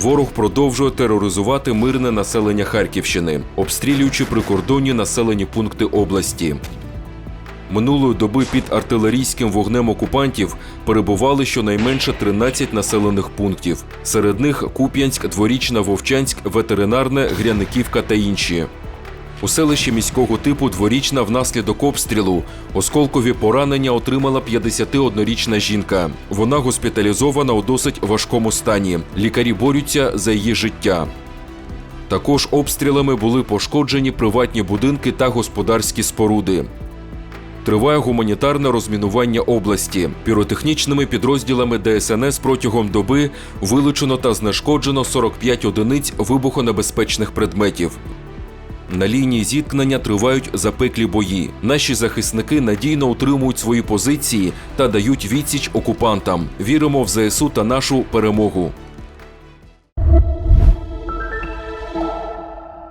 Ворог продовжує тероризувати мирне населення Харківщини, обстрілюючи прикордонні населені пункти області. Минулої доби під артилерійським вогнем окупантів перебували щонайменше 13 населених пунктів. Серед них Куп'янськ, Дворічна, Вовчанськ, Ветеринарне, Гряниківка та інші. У селищі міського типу Дворічна внаслідок обстрілу осколкові поранення отримала 51-річна жінка. Вона госпіталізована у досить важкому стані. Лікарі борються за її життя. Також обстрілами були пошкоджені приватні будинки та господарські споруди. Триває гуманітарне розмінування області. Піротехнічними підрозділами ДСНС протягом доби вилучено та знешкоджено 45 одиниць вибухонебезпечних предметів. На лінії зіткнення тривають запеклі бої. Наші захисники надійно утримують свої позиції та дають відсіч окупантам. Віримо в ЗСУ та нашу перемогу.